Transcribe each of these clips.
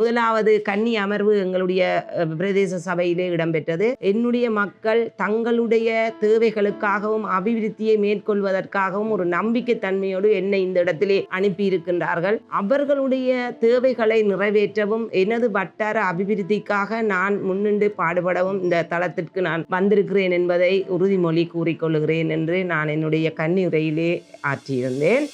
முதலாவது கன்னி அமர்வு எங்களுடைய பிரதேச சபையிலே இடம்பெற்றது. என்னுடைய மக்கள் தங்களுடைய தேவைகளுக்காகவும் அபிவிருத்தியை மேற்கொள்வதற்காகவும் ஒரு நம்பிக்கை தன்மையோடு என்னை இந்த இடத்திலே அனுப்பி இருக்கின்றார்கள் அவர்களுடைய தேவைகளை நிறைவேற்றவும் எனது வட்டார அபிவிருத்திக்காக நான் முன்னின்று பாடுபடவும் இந்த தளத்திற்கு நான் வந்திருக்கிறேன் என்பதை உறுதிமொழி கூறிக்கொள்கிறேன் என்று நான் என்னுடைய கன்னி உரையிலே ஆற்றியிருந்தேன்.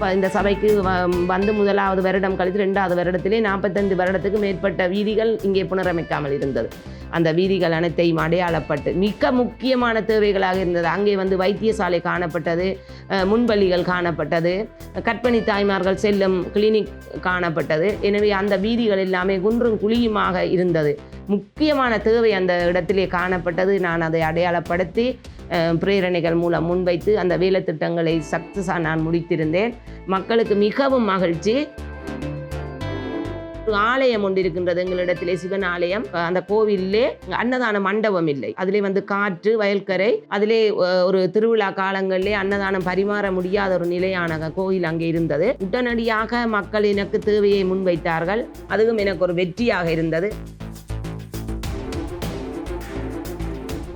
இந்த சபைக்கு வ- வந்து முதலாவது வருடம் கழித்து ரெண்டாவது வருடத்திலே நாற்பத்தைந்து வருடத்துக்கு மேற்பட்ட வீதிகள் இங்கே புனரமைக்காமல் இருந்தது. அந்த வீதிகள் அனைத்தையும் அடையாளப்பட்டு மிக முக்கியமான தேவைகளாக இருந்தது. அங்கே வந்து வைத்தியசாலை காணப்பட்டது முன்பள்ளிகள் காணப்பட்டது கற்பனை தாய்மார்கள் செல்லும் கிளினிக் காணப்பட்டது. எனவே அந்த வீதிகள் எல்லாமே குன்றும் குழியுமாக இருந்தது. முக்கியமான தேவை அந்த இடத்திலே காணப்பட்டது. நான் அதை அடையாளப்படுத்தி பிரேரணைகள் மூலம் முன்வைத்து அந்த வேலை திட்டங்களை சக்ஸஸாக நான் முடித்திருந்தேன். மக்களுக்கு மிகவும் மகிழ்ச்சி. ஒரு ஆலயம் ஒன்று இருக்கின்றது எங்களிடத்திலே சிவன் ஆலயம். அந்த கோவிலே அன்னதான மண்டபம் இல்லை. அதிலே வந்து காற்று வயல்கரை அதிலே ஒரு திருவிழா காலங்களிலே அன்னதானம் பரிமாற முடியாத ஒரு நிலையான கோயில் அங்கே இருந்தது. உடனடியாக மக்கள் எனக்கு தேவையை முன்வைத்தார்கள். அதுவும் எனக்கு ஒரு வெற்றியாக இருந்தது.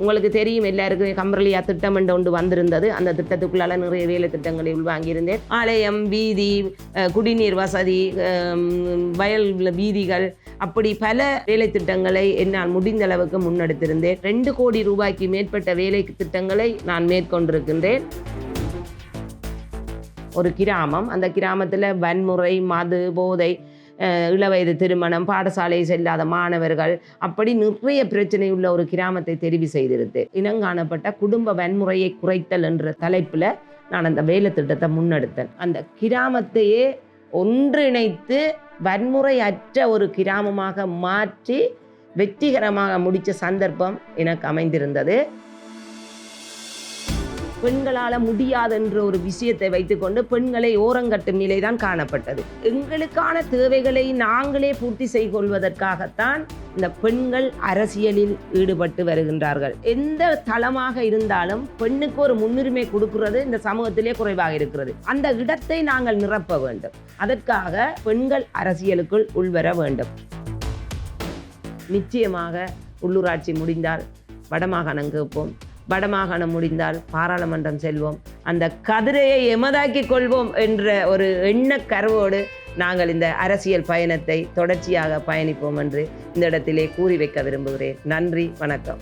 உங்களுக்கு தெரியும் எல்லாருக்கும் கம்பரலியா திட்டம் என்று ஒன்று வந்திருந்தது. அந்த திட்டத்துக்குள்ளால நிறைய வேலை திட்டங்களை உள்வாங்கியிருந்தேன். ஆலயம் வீதி குடிநீர் வசதி வயல் வீதிகள் அப்படி பல வேலை திட்டங்களை என்னால் முடிந்த அளவுக்கு முன்னெடுத்திருந்தேன். ரெண்டு கோடி ரூபாய்க்கு மேற்பட்ட வேலை திட்டங்களை நான் மேற்கொண்டிருக்கின்றேன். ஒரு கிராமம். அந்த கிராமத்தில் வன்முறை மது போதை இளவயது திருமணம் பாடசாலை செல்லாத மாணவர்கள் அப்படி நிறைய பிரச்சனை உள்ள ஒரு கிராமத்தை தெரிவு செய்திருந்தேன் இனங்காணப்பட்ட குடும்ப வன்முறையை குறைத்தல் என்ற தலைப்பில் நான் அந்த வேலை திட்டத்தை முன்னெடுத்தேன். அந்த கிராமத்தையே ஒன்றிணைத்து வன்முறை அற்ற ஒரு கிராமமாக மாற்றி வெற்றிகரமாக முடித்த சந்தர்ப்பம் எனக்கு அமைந்திருந்தது. பெண்களால் முடியாது என்ற ஒரு விஷயத்தை வைத்துக்கொண்டு பெண்களை ஓரங்கட்டும் நிலைதான் காணப்பட்டது. எங்களுக்கான தேவைகளை நாங்களே பூர்த்தி செய்து கொள்வதற்காகத்தான் இந்த பெண்கள் அரசியலில் ஈடுபட்டு வருகின்றார்கள். எந்த தளமாக இருந்தாலும் பெண்ணுக்கு ஒரு முன்னுரிமை கொடுக்கிறது இந்த சமூகத்திலே குறைவாக இருக்கிறது. அந்த இடத்தை நாங்கள் நிரப்ப வேண்டும். அதற்காக பெண்கள் அரசியலுக்குள் உள்வர வேண்டும். நிச்சயமாக உள்ளூராட்சி முடிந்தால் வடமாகாணம் கேட்போம். வடமாகாணம் முடிந்தால் பாராளுமன்றம் செல்வோம். அந்த கதிரையை எமதாக்கி கொள்வோம் என்ற ஒரு எண்ணக் கருவோடு நாங்கள் இந்த அரசியல் பயணத்தை தொடர்ச்சியாக பயணிப்போம் என்று இந்த இடத்திலே கூறி வைக்க விரும்புகிறேன். நன்றி வணக்கம்.